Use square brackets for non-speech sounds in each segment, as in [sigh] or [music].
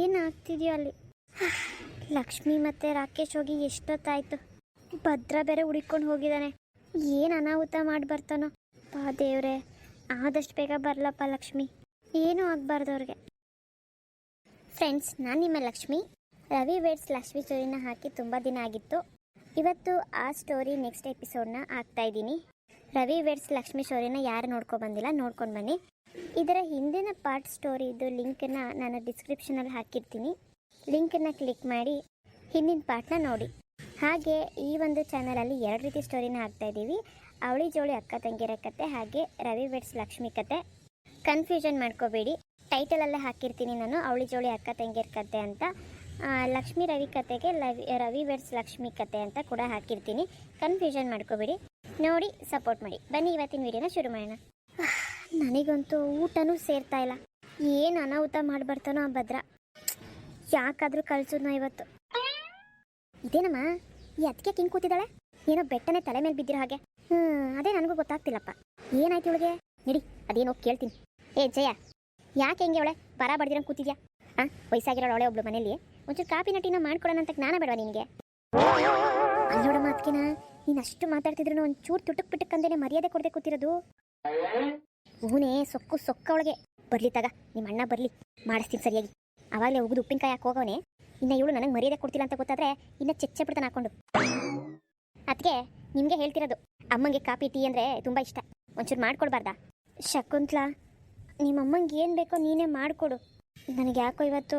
ಏನಾಗ್ತಿದೆಯೋ ಅಲ್ಲಿ? ಲಕ್ಷ್ಮಿ ಮತ್ತೆ ರಾಕೇಶ್ ಹೋಗಿ ಎಷ್ಟೊತ್ತಾಯ್ತು? ಭದ್ರ ಬೇರೆ ಹುಡುಕೊಂಡು ಹೋಗಿದ್ದಾನೆ. ಏನು ಅನಾಹುತ ಮಾಡಿ ಬರ್ತಾನೋ? ಪಾ ದೇವ್ರೆ, ಆದಷ್ಟು ಬೇಗ ಬರಲಪ್ಪ ಲಕ್ಷ್ಮಿ. ಏನೂ ಆಗಬಾರ್ದು ಅವ್ರಿಗೆ. ಫ್ರೆಂಡ್ಸ್ ನಾನು ನಿಮ್ಮ ಲಕ್ಷ್ಮಿ. ರವಿ ವೇಡ್ಸ್ ಲಕ್ಷ್ಮಿ ಸ್ಟೋರಿನ ಹಾಕಿ ತುಂಬ ದಿನ ಆಗಿತ್ತು. ಇವತ್ತು ಆ ಸ್ಟೋರಿ ನೆಕ್ಸ್ಟ್ ಎಪಿಸೋಡ್ನ ಹಾಕ್ತಾ ಇದ್ದೀನಿ. ರವಿ ವೇಡ್ಸ್ ಲಕ್ಷ್ಮಿ ಸ್ಟೋರಿನ ಯಾರು ನೋಡ್ಕೊ ಬಂದಿಲ್ಲ, ನೋಡ್ಕೊಂಡು ಬನ್ನಿ. ಇದರ ಹಿಂದಿನ ಪಾರ್ಟ್ ಸ್ಟೋರಿದು ಲಿಂಕನ್ನು ನಾನು ಡಿಸ್ಕ್ರಿಪ್ಷನಲ್ಲಿ ಹಾಕಿರ್ತೀನಿ. ಲಿಂಕನ್ನು ಕ್ಲಿಕ್ ಮಾಡಿ ಹಿಂದಿನ ಪಾರ್ಟ್ನ ನೋಡಿ. ಹಾಗೆ ಈ ಒಂದು ಚಾನಲಲ್ಲಿ ಎರಡು ರೀತಿ ಸ್ಟೋರಿನ ಹಾಕ್ತಾ ಇದ್ದೀವಿ. ಅವಳಿ ಜೋಳಿ ಅಕ್ಕ ತಂಗಿರ ಕತೆ ಹಾಗೆ ರವಿ ಬೆಡ್ಸ್ ಲಕ್ಷ್ಮಿ ಕತೆ. ಕನ್ಫ್ಯೂಷನ್ ಮಾಡ್ಕೋಬೇಡಿ. ಟೈಟಲಲ್ಲೇ ಹಾಕಿರ್ತೀನಿ ನಾನು, ಅವಳಿ ಜೋಳಿ ಅಕ್ಕ ತಂಗಿರ ಕತೆ ಅಂತ. ಲಕ್ಷ್ಮಿ ರವಿ ಕತೆಗೆ ಲವಿ, ರವಿ ಬೆಡ್ಸ್ ಲಕ್ಷ್ಮಿ ಕತೆ ಅಂತ ಕೂಡ ಹಾಕಿರ್ತೀನಿ. ಕನ್ಫ್ಯೂಷನ್ ಮಾಡ್ಕೋಬೇಡಿ. ನೋಡಿ ಸಪೋರ್ಟ್ ಮಾಡಿ. ಬನ್ನಿ, ಇವತ್ತಿನ ವಿಡಿಯೋನ ಶುರು ಮಾಡೋಣ. ನನಗಂತೂ ಊಟನೂ ಸೇರ್ತಾ ಇಲ್ಲ. ಏನು ಅನಾಹುತ ಮಾಡ್ಬರ್ತಾನೋ ಆ ಭದ್ರ. ಯಾಕಾದ್ರೂ ಕಳ್ಸೋದ್ನ ಇವತ್ತು. ಇದೇನಮ್ಮ? ಈ ಅದಕ್ಕೆ ಕಿಂಗ್ ಕೂತಿದ್ದಾಳೆ? ಏನೋ ಬೆಟ್ಟನೆ ತಲೆ ಮೇಲೆ ಬಿದ್ದಿರೋ ಹಾಗೆ. ಹ್ಞೂ ಅದೇ ನನಗೂ ಗೊತ್ತಾಗ್ತಿಲ್ಲಪ್ಪ. ಏನಾಯ್ತು ಇವಳಿಗೆ? ನಡಿ, ಅದೇನೋ ಕೇಳ್ತೀನಿ. ಏ, ಜಯ, ಯಾಕೆ ಹೆಂಗೆ ಅವಳೆ? ಬರ ಬಡ್ದಿರಂಗೆ ಕೂತಿದ್ಯಾ? ಹಾಂ ವಯಸ್ಸಾಗಿರೋಳು ಅವಳೆ ಒಬ್ಳು ಮನೇಲಿ ಒಂಚೂರು ಕಾಪಿ ನಟಿನ ಮಾಡ್ಕೊಡೋಣ ಅಂತ ಜ್ಞಾನ ಬೇಡವಾ ನಿನಗೆ? ಅಲ್ಲಿ ನೋಡ ಮಾತ್ಕಿನ ನೀನು ಅಷ್ಟು ಮಾತಾಡ್ತಿದ್ರು ಒಂಚೂರು ತುಟುಕ್ ಪಿಟಕ್ ಮರ್ಯಾದೆ ಕೊಡದೆ ಕೂತಿರೋದು. ಹೂನೇ ಸೊಕ್ಕು ಸೊಕ್ಕ ಅವಳಿಗೆ ಬರ್ಲಿ ತಗ ನಿಮ್ಮ ಅಣ್ಣ ಬರ್ಲಿ. ಮಾಡಿಸ್ತೀನಿ ಸರಿಯಾಗಿ. ಅವಾಗಲೇ ಉಗಿದು ಉಪ್ಪಿನಕಾಯಿ ಹಾಕಿ ಹೋಗವನೆ. ಇನ್ನು ಇವಳು ನನಗೆ ಮರ್ಯಾದೆ ಕೊಡ್ತಿಲ್ಲ ಅಂತ ಗೊತ್ತಾದ್ರೆ ಇನ್ನ ಚೆಚ್ಚೆ ಬಿಡ್ತಾನೆ ಹಾಕೊಂಡು. ಅದಕ್ಕೆ ನಿಮಗೆ ಹೇಳ್ತಿರೋದು, ಅಮ್ಮಂಗೆ ಕಾಪಿ ಟೀ ಅಂದರೆ ತುಂಬ ಇಷ್ಟ. ಒಂಚೂರು ಮಾಡ್ಕೊಡ್ಬಾರ್ದಾ? ಶಕುಂತ್ಲಾ ನಿಮ್ಮ ಅಮ್ಮಂಗೆ ಏನು ಬೇಕೋ ನೀನೇ ಮಾಡಿಕೊಡು. ನನಗೆ ಯಾಕೋ ಇವತ್ತು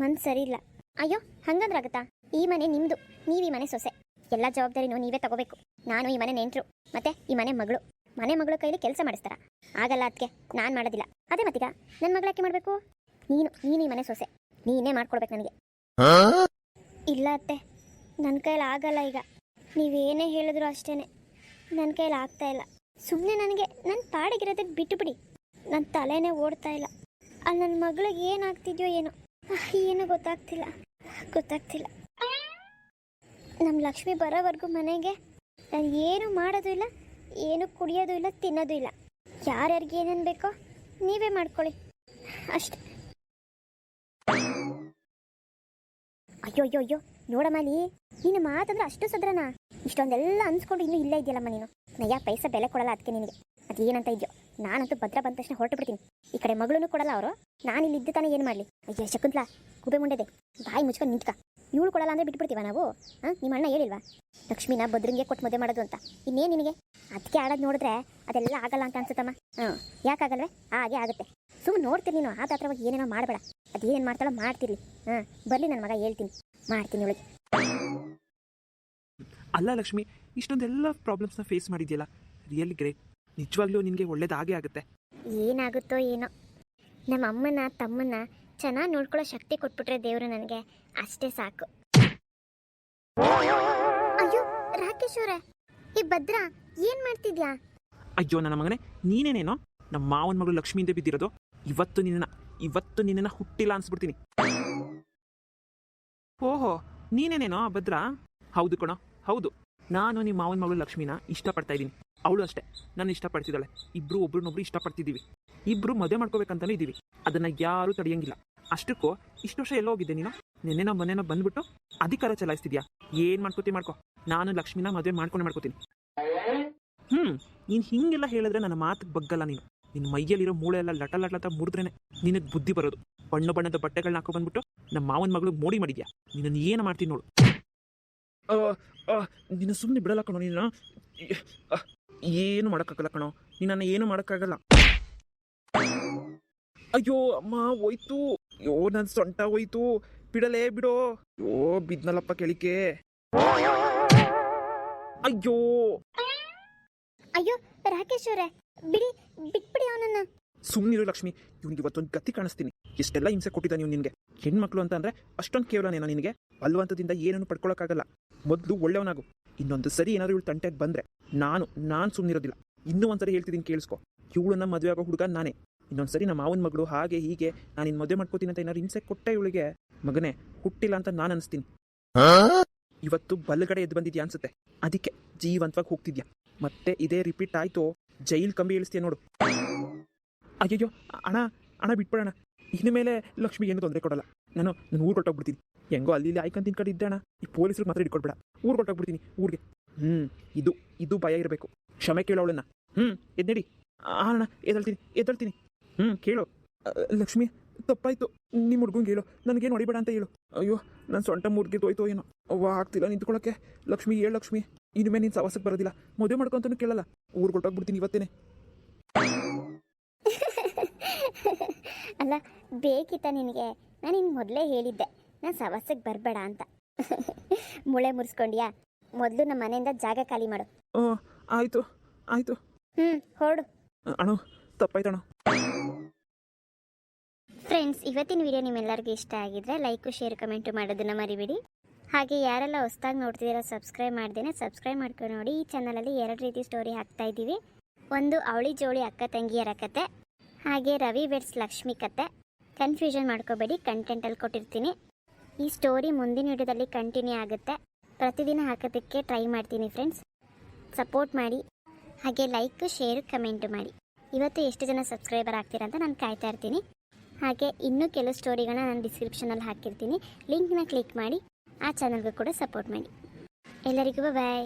ಮನ್ಸು ಸರಿ ಇಲ್ಲ ಅಯ್ಯೋ ಹಂಗಂದ್ರಾಗತ್ತಾ ಈ ಮನೆ ನಿಮ್ಮದು ನೀವು ಈ ಮನೆ ಸೊಸೆ. ಎಲ್ಲ ಜವಾಬ್ದಾರಿನೂ ನೀವೇ ತಗೋಬೇಕು. ನಾನು ಈ ಮನೆ ನೆಂಟರು, ಮತ್ತೆ ಈ ಮನೆ ಮಗಳು. ಮನೆ ಮಗಳ ಕೈಲಿ ಕೆಲಸ ಮಾಡಿಸ್ತಾರ. ಆಗಲ್ಲ ಅದಕ್ಕೆ ನಾನು ಮಾಡೋದಿಲ್ಲ. ಅದೇ ಮತ್ತೀಗ ನನ್ನ ಮಗಳ ಯಾಕೆ ಮಾಡಬೇಕು? ನೀನು ನೀನು ಈ ಮನೆ ಸೊಸೆ. ನೀನೇ ಮಾಡ್ಕೊಡ್ಬೇಕು ನನಗೆ. ಇಲ್ಲ ಅತ್ತೆ. ನನ್ನ ಕೈಲಿ ಆಗಲ್ಲ ಈಗ. ನೀವೇನೇ ಹೇಳಿದ್ರು ಅಷ್ಟೇನೆ. ನನ್ನ ಕೈಲಿ ಆಗ್ತಾ ಇಲ್ಲ. ಸುಮ್ಮನೆ ನನಗೆ ನನ್ನ ಪಾಡಿಗಿರೋದಕ್ಕೆ ಬಿಟ್ಟು ಬಿಡಿ ನನ್ನ ತಲೆನೇ ಓಡ್ತಾ ಇಲ್ಲ. ಅಲ್ಲಿ ನನ್ನ ಮಗಳಿಗೆ ಏನಾಗ್ತಿದ್ಯೋ ಏನೋ. ಏನು ಏನೂ ಗೊತ್ತಾಗ್ತಿಲ್ಲ. ಗೊತ್ತಾಗ್ತಿಲ್ಲ. ನಮ್ಮ ಲಕ್ಷ್ಮಿ ಬರೋವರೆಗೂ ಮನೆಗೆ, ನಾನು ಏನು ಮಾಡೋದು ಇಲ್ಲ, ಏನು ಕುಡಿಯೋದು ಇಲ್ಲ, ತಿನ್ನೋದು ಇಲ್ಲ. ಯಾರ್ಯಾರಿಗೆ ಏನೇನು ಬೇಕೋ ನೀವೇ ಮಾಡ್ಕೊಳ್ಳಿ. ಅಷ್ಟೆ. ಅಯ್ಯೋ ಅಯ್ಯೋ ಅಯ್ಯೋ ನೋಡಮ್ಮ ಅಲ್ಲಿ ನೀನು ಮಾತಂದ್ರೆ ಅಷ್ಟು ಸದ್ರನಾ? ಇಷ್ಟೊಂದೆಲ್ಲ ಅನ್ಸ್ಕೊಂಡು ಇನ್ನೂ ಇಲ್ಲ ಇದೆಯಲ್ಲಮ್ಮ ನೀನು. ನಯ್ಯ, ಪೈಸ ಬೆಲೆ ಕೊಡಲ್ಲ ಅದಕ್ಕೆ ನಿನಗೆ. ಅದೇನಂತ ಇದೆಯೋ? ನಾನಂತೂ ಭದ್ರ ಬಂದ ತಕ್ಷಣ ಹೊರಟು ಬಿಡ್ತೀನಿ ಈ ಕಡೆ ಮಗಳೂ ಕೊಡಲ್ಲ ಅವರು. ನಾನು ಇಲ್ಲಿ ಇದ್ದು ತಾನೇ ಏನು ಮಾಡಲಿ? ಅಯ್ಯೋ, ಶಕುಂತ್ಲಾ ಕುಬೆ ಮುಂಡೆದೆ ಬಾಯಿ ಮುಚ್ಕೊಂಡು ನಿಂತ್ಕ. ಇವಳು ಕೊಡಲ್ಲ ಅಂದರೆ ಬಿಟ್ಬಿಡ್ತೀವ ನಾವು? ಹಾಂ? ನಿಮ್ಮ ಅಣ್ಣ ಹೇಳಿಲ್ವಾ? ಲಕ್ಷ್ಮಿನ ಬದ್ರಂಗೆ ಕೊಟ್ಟು ಮದುವೆ ಮಾಡೋದು ಅಂತ. ಇನ್ನೇನು ನಿನಗೆ? ಅದಕ್ಕೆ ಆಡೋದು ನೋಡಿದ್ರೆ ಅದೆಲ್ಲ ಆಗಲ್ಲ ಅಂತ ಅನ್ಸುತ್ತಮ್ಮ. ಹ್ಞೂ ಯಾಕಾಗಲ್ವೇ? ಹಾಗೆ ಆಗುತ್ತೆ. ಸುಮ್ಮನೆ ನೋಡ್ತೀನಿ ನೀನು ಆ ಹತ್ರವಾಗಿ ಏನೇನೋ ಮಾಡಬೇಡ. ಅದೇನೇನು ಮಾಡ್ತಾಳೋ ಮಾಡ್ತಿರ್ಲಿ. ಹಾಂ ಬರಲಿ ನನ್ನ ಮಗ ಹೇಳ್ತೀನಿ. ಮಾಡ್ತೀನಿ ಇವಳಿಗೆ ಅಲ್ಲ ಲಕ್ಷ್ಮಿ ಇಷ್ಟೊಂದೆಲ್ಲ ಪ್ರಾಬ್ಲಮ್ಸ್ನ ಫೇಸ್ ಮಾಡಿದ್ಯಲ್ಲ? ರಿಯಲ್ ಗ್ರೇಟ್ ನಿಜವಾಗ್ಲೂ ನಿನಗೆ ಒಳ್ಳೇದಾಗೇ ಆಗುತ್ತೆ. ಏನಾಗುತ್ತೋ ಏನೋ. ನಮ್ಮ ಅಮ್ಮನ ತಮ್ಮನ್ನ ಚೆನ್ನಾಗಿ ನೋಡ್ಕೊಳ್ಳೋ ಶಕ್ತಿ ಕೊಟ್ಬಿಟ್ರೆ ದೇವರು ನನಗೆ ಅಷ್ಟೇ ಸಾಕು. ಅಯ್ಯೋ, ರಾಕೇಶ್ ಅವರೇ, ಈ ಭದ್ರ, ಏನ್ ಮಾಡ್ತಿದ್ಯಾ? ಅಯ್ಯೋ, ನನ್ನ ಮಗನೇ, ನೀನೇನೇನೋ? ನಮ್ಮ ಮಾವನ ಮಗಳು ಲಕ್ಷ್ಮಿಯಿಂದ ಬಿದ್ದಿರೋದು. ಇವತ್ತು ನಿನ್ನ ಇವತ್ತು ನಿನ್ನ ಹುಟ್ಟಿಲ್ಲ ಅನ್ಸ್ಬಿಡ್ತೀನಿ. ಓಹೋ, ನೀನೇನೇನೋ, ಭದ್ರ? ಹೌದು ಕಣೋ, ಹೌದು. ನಾನು ನಿಮ್ಮ ಮಾವನ ಮಗಳು ಲಕ್ಷ್ಮಿನ ಇಷ್ಟಪಡ್ತಾ ಇದ್ದೀನಿ. ಅವಳು ಅಷ್ಟೇ ನಾನು ಇಷ್ಟಪಡ್ತಿದ್ದಾಳೆ. ಇಬ್ರು ಒಬ್ರನ್ನೊಬ್ರು ಇಷ್ಟಪಡ್ತಿದ್ದೀವಿ. ಇಬ್ರು ಮದುವೆ ಮಾಡ್ಕೋಬೇಕಂತಾನೆ ಇದ್ದೀವಿ ಅದನ್ನ ಯಾರು ತಡೆಯಂಗಿಲ್ಲ. ಅಷ್ಟಕ್ಕೂ, ಇಷ್ಟು ವರ್ಷ ಎಲ್ಲ ಹೋಗಿದ್ದೆ ನೀನು? ನಿನ್ನೆ ನಮ್ಮ ಮನೆನ ಬಂದ್ಬಿಟ್ಟು ಅಧಿಕಾರ ಚಲಾಯಿಸ್ತಿದ್ಯಾ? ಏನ್ ಮಾಡ್ಕೋತಿ ಮಾಡ್ಕೋ. ನಾನು ಲಕ್ಷ್ಮಿನ ಮದುವೆ ಮಾಡ್ಕೊಂಡು ಮಾಡ್ಕೋತೀನಿ. ಹ್ಮ್, ನೀನ್ ಹಿಂಗೆಲ್ಲ ಹೇಳಿದ್ರೆ ನನ್ನ ಮಾತು ಬಗ್ಗಲ್ಲ ನೀನು. ನಿನ್ ಮೈಯಲ್ಲಿರೋ ಮೂಳೆ ಎಲ್ಲ ಲಟ ಲಟ ಮುರಿದ್ರೇನೆ. ನಿನಗೆ ಬುದ್ಧಿ ಬರೋದು. ಬಣ್ಣ ಬಣ್ಣದ ಬಟ್ಟೆಗಳನ್ನ ಹಾಕೋ ಬಂದ್ಬಿಟ್ಟು ನಮ್ಮ ಮಾವನ ಮಗಳು ಮೋಡಿ ಮಾಡಿದ್ಯಾ? ನಿನ್ನ ಏನು ಮಾಡ್ತೀನಿ ನೋಡು. ನಿನ್ನ ಸುಮ್ಮನೆ ಬಿಡಲ್ಲ ಕಣೋ ನೀನು? ಏನು ಮಾಡೋಕ್ಕಾಗಲ್ಲ ಕಣೋ? ನಿನ್ನ ಏನು ಮಾಡೋಕ್ಕಾಗಲ್ಲ? ಅಯ್ಯೋ ಅಮ್ಮ ಹೋಯ್ತು. ಅಯ್ಯೋ ನನ್ನ ಸೊಂಟ ಹೋಯ್ತು. ಬಿಡಲೇ ಬಿಡೋ. ಅಯ್ಯೋ ಬಿದ್ನಲ್ಲಪ್ಪ ಕೆಳಿಕೆ. ಅಯ್ಯೋ. ಅಯ್ಯೋ ರಾಕೇಶ್ ಅವರೇ ಬಿಡಿ ಬಿಟ್ಬಿಡಿ ಅವನನ್ನ. ಸುಮ್ಮನಿರು ಲಕ್ಷ್ಮಿ ಇವ್ನಿಗೆ ಇವತ್ತೊಂದು ಗತಿ ಕಾಣಿಸ್ತೀನಿ. ಎಷ್ಟೆಲ್ಲ ಹಿಂಸೆ ಕೊಟ್ಟಿದ್ದಾನೆ ನೀವು ನಿನಗೆ. ಹೆಣ್ಮಕ್ಳು ಅಂತ ಅಂದ್ರೆ ಅಷ್ಟೊಂದು ಕೇವಲನೇನೋ ನಿನಗೆ? ಬಲ್ವಂತದಿಂದ ಏನನ್ನು ಪಡ್ಕೊಳಕ್ಕಾಗಲ್ಲ. ಮೊದಲು ಒಳ್ಳೆಯವನಾಗು ಇನ್ನೊಂದು ಸರಿ ಏನಾದ್ರು ಇವಳು ತಂಟೆಗೆ ಬಂದ್ರೆ ನಾನು ನಾನು ಸುಮ್ಮನಿರೋದಿಲ್ಲ ಇನ್ನೂ ಒಂದ್ಸರಿ ಹೇಳ್ತಿದ್ದೀನಿ ಕೇಳಿಸ್ಕೊ. ಇವಳನ್ನ ಮದುವೆ ಆಗೋ ಹುಡುಗ ನಾನೇ. ಇನ್ನೊಂದ್ಸರಿ ನಮ್ಮ ಮಾವನ ಮಗಳು ಹಾಗೆ ಹೀಗೆ ನಾನು ಇನ್ನು ಮದುವೆ ಮಾಡ್ಕೋತೀನಿ ಅಂತ ಏನಾದ್ರು ಹಿಂಸೆ ಕೊಟ್ಟೆ ಇವಳಿಗೆ, ಮಗನೇ, ಹುಟ್ಟಿಲ್ಲ ಅಂತ ನಾನು ಅನಿಸ್ತೀನಿ. ಇವತ್ತು ಬಲ್ಗಡೆ ಎದ್ದು ಬಂದಿದ್ಯಾ ಅನ್ಸುತ್ತೆ. ಅದಕ್ಕೆ ಜೀವಂತವಾಗಿ ಹೋಗ್ತಿದ್ಯಾ. ಮತ್ತೆ ಇದೇ ರಿಪೀಟ್ ಆಯ್ತು, ಜೈಲ್ ಕಂಬಿ ಇಳಿಸ್ತೀಯ ನೋಡು. ಅಯ್ಯಯ್ಯೋ, ಅಣ್ಣ ಹಣ ಬಿಟ್ಬಿಡೋಣ. ಇನ್ನು ಮೇಲೆ ಲಕ್ಷ್ಮಿ ಏನು ತೊಂದರೆ ಕೊಡಲ್ಲ. ನಾನು ನಾನು ಊರು ಕೊಟ್ಟೋಗ್ಬಿಡ್ತೀನಿ ಹೆಂಗೋ ಅಲ್ಲಿ ಇಲ್ಲಿ ಆಯ್ಕೊಂತ ತಿನ್ಕೊಂಡು ಇದ್ದೆ ಅಣ್ಣ. ಈ ಪೊಲೀಸ್ರಿಗೆ ಮಾತ್ರ ಇಟ್ಕೊಡ್ಬೇಡ ಊರು ಕೊಟ್ಟೋಗ್ಬಿಡ್ತೀನಿ ಊರಿಗೆ. ಹ್ಞೂ ಇದು ಇದು ಭಯ ಇರಬೇಕು. ಕ್ಷಮೆ ಕೇಳೋಳನ್ನ ಹ್ಞೂ ಎದ್ದೇಳಿ ಆ, ಅಣ್ಣ, ಎದ್ದೇಳ್ತೀನಿ ಎದ್ದೇಳ್ತೀನಿ. ಹ್ಞೂ ಕೇಳು. ಲಕ್ಷ್ಮಿ ತಪ್ಪಾಯ್ತು. ನಿಮ್ಮ ಹುಡ್ಗಂಗೆ ಹೇಳು. ನನಗೇನು ಹೊಡಿಬೇಡ ಅಂತ ಹೇಳು. ಅಯ್ಯೋ ನನ್ನ ಸೊಂಟ ಮುರ್ಗಿದೋಯ್ತೋ ಏನೋ. ಅವ್ವ ಆಗ್ತಿಲ್ಲ ನಿಂತ್ಕೊಳ್ಳೋಕ್ಕೆ ಲಕ್ಷ್ಮಿ ಹೇಳು ಲಕ್ಷ್ಮಿ. ಇನ್ಮೇಲೆ ನಿನ್ ಸವಾಸಕ್ಕೆ ಬರೋದಿಲ್ಲ. ಮದುವೆ ಮಾಡ್ಕೊಂತನೂ ಕೇಳಲ್ಲ. ಊರು ಕೊಟ್ಟೋಗ್ಬಿಡ್ತೀನಿ ಇವತ್ತೇನೆ. [laughs] ಅಲ್ಲ ಬೇಕಿತ್ತ ನಿನಗೆ? ನಾನು ನಿನ್ಗೆ ಮೊದಲೇ ಹೇಳಿದ್ದೆ. ನಾನು ಸವಾಸಕ್ಕೆ ಬರಬೇಡ ಅಂತ. [laughs] ಮುಳೆ ಮುರ್ಸ್ಕೊಂಡಿಯಾ? ಮೊದಲು ನಮ್ಮ ಮನೆಯಿಂದ ಜಾಗ ಖಾಲಿ ಮಾಡು. ಆಯ್ತು. ಆಯ್ತು. ಹ್ಮ್ ಹೊರಡು ಅಣ್ಣ ತಪ್ಪಾಯ್ತಣ್ಣ ಫ್ರೆಂಡ್ಸ್ ಇವತ್ತಿನ ವಿಡಿಯೋ ನಿಮ್ಮೆಲ್ಲರಿಗೂ ಇಷ್ಟ ಆಗಿದ್ರೆ ಲೈಕು ಶೇರ್ ಕಮೆಂಟು ಮಾಡೋದನ್ನು ಮರಿಬೇಡಿ. ಹಾಗೆ ಯಾರೆಲ್ಲ ಹೊಸ್ದಾಗಿ ನೋಡ್ತಿದ್ದೀರಾ ಸಬ್ಸ್ಕ್ರೈಬ್ ಮಾಡ್ದೇನೆ ಸಬ್ಸ್ಕ್ರೈಬ್ ಮಾಡ್ಕೊಂಡು ನೋಡಿ. ಈ ಚಾನಲಲ್ಲಿ ಎರಡು ರೀತಿ ಸ್ಟೋರಿ ಹಾಕ್ತಾ ಇದ್ದೀವಿ. ಒಂದು ಅವಳಿ ಜೋಳಿ ಅಕ್ಕ, ತಂಗಿಯರ ಕತೆ. ಹಾಗೆ ರವಿ ಬೆಡ್ಸ್ ಲಕ್ಷ್ಮಿ ಕತೆ. ಕನ್ಫ್ಯೂಷನ್ ಮಾಡ್ಕೋಬೇಡಿ ಕಂಟೆಂಟಲ್ಲಿ ಕೊಟ್ಟಿರ್ತೀನಿ. ಈ ಸ್ಟೋರಿ ಮುಂದಿನ ವಿಡಿಯೋದಲ್ಲಿ ಕಂಟಿನ್ಯೂ ಆಗುತ್ತೆ. ಪ್ರತಿದಿನ ಹಾಕೋದಕ್ಕೆ ಟ್ರೈ ಮಾಡ್ತೀನಿ ಫ್ರೆಂಡ್ಸ್ ಸಪೋರ್ಟ್ ಮಾಡಿ. ಹಾಗೆ ಲೈಕ್ ಶೇರ್ ಕಮೆಂಟು ಮಾಡಿ. ಇವತ್ತು ಎಷ್ಟು ಜನ ಸಬ್ಸ್ಕ್ರೈಬರ್ ಆಗ್ತೀರಾ ಅಂತ ನಾನು ಕಾಯ್ತಾ ಇರ್ತೀನಿ. ಹಾಗೆ ಇನ್ನೂ ಕೆಲವು ಸ್ಟೋರಿಗಳನ್ನ ನಾನು ಡಿಸ್ಕ್ರಿಪ್ಷನಲ್ಲಿ ಹಾಕಿರ್ತೀನಿ. ಲಿಂಕ್ನ ಕ್ಲಿಕ್ ಮಾಡಿ, ಆ ಚಾನಲ್ಗೂ ಕೂಡ ಸಪೋರ್ಟ್ ಮಾಡಿ. ಎಲ್ಲರಿಗೂ ಬಾಯ್